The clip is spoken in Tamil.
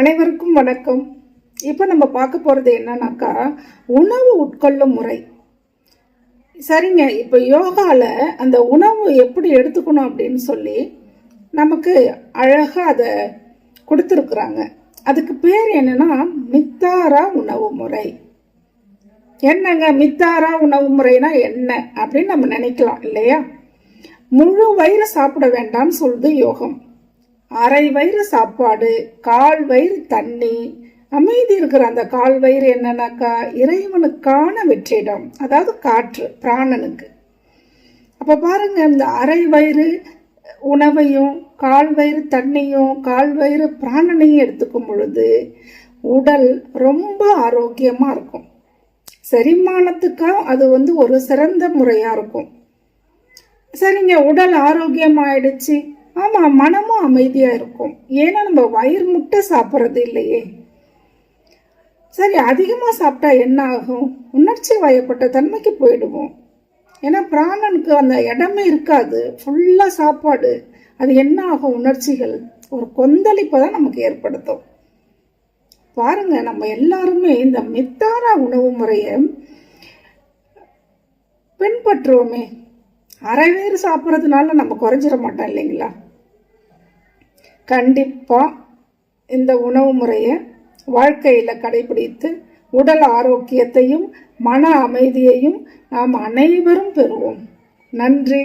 அனைவருக்கும் வணக்கம். இப்போ நம்ம பார்க்க போகிறது என்னன்னாக்கா உணவு உட்கொள்ளும் முறை. சரிங்க இப்போ யோகாவில் அந்த உணவு எப்படி எடுத்துக்கணும் அப்படின்னு சொல்லி நமக்கு அழகாக அதை கொடுத்துருக்குறாங்க. அதுக்கு பேர் என்னென்னா மித்தாரா உணவு முறை. என்னங்க மித்தாரா உணவு முறைனா என்ன அப்படின்னு நம்ம நினைக்கலாம் இல்லையா? முழு வயிறு சாப்பிட வேண்டாம்னு சொல்லுது யோகம். அரை வயிறு சாப்பாடு கால் வயிறு தண்ணி. அமைதி இருக்கிற அந்த கால் வயிறு என்னன்னாக்கா இறைவனுக்கான வெற்றிடம் அதாவது காற்று பிராணனுக்கு. அப்போ பாருங்க இந்த அரை வயிறு உணவையும் கால் வயிறு தண்ணியும் கால் வயிறு பிராணனையும் எடுத்துக்கும் பொழுது உடல் ரொம்ப ஆரோக்கியமாக இருக்கும். செரிமானத்துக்காக அது வந்து ஒரு சிறந்த முறையாக இருக்கும். சரிங்க உடல் ஆரோக்கியமாயிடுச்சு. ஆமா மனமும் அமைதியா இருக்கும். ஏன்னா நம்ம வயிறு முட்டை சாப்பிட்றது இல்லையே. சரி அதிகமாக சாப்பிட்டா என்ன ஆகும்? உணர்ச்சி வயப்பட்ட தன்மைக்கு போயிடுவோம். ஏன்னா பிராணனுக்கு அந்த இடமே இருக்காது. ஃபுல்லாக சாப்பாடு. அது என்ன ஆகும்? உணர்ச்சிகள். ஒரு கொந்தளிப்பை தான் நமக்கு ஏற்படுத்தும். பாருங்க நம்ம எல்லாருமே இந்த மித்தாரா உணவு முறையை பின்பற்றுவோமே. அரை வேறு சாப்பிட்றதுனால நம்ம குறைஞ்சிட மாட்டோம் இல்லைங்களா? கண்டிப்பாக இந்த உணவு முறையை வாழ்க்கையில் கடைபிடித்து உடல் ஆரோக்கியத்தையும் மன அமைதியையும் நாம் அனைவரும் பெறுவோம். நன்றி.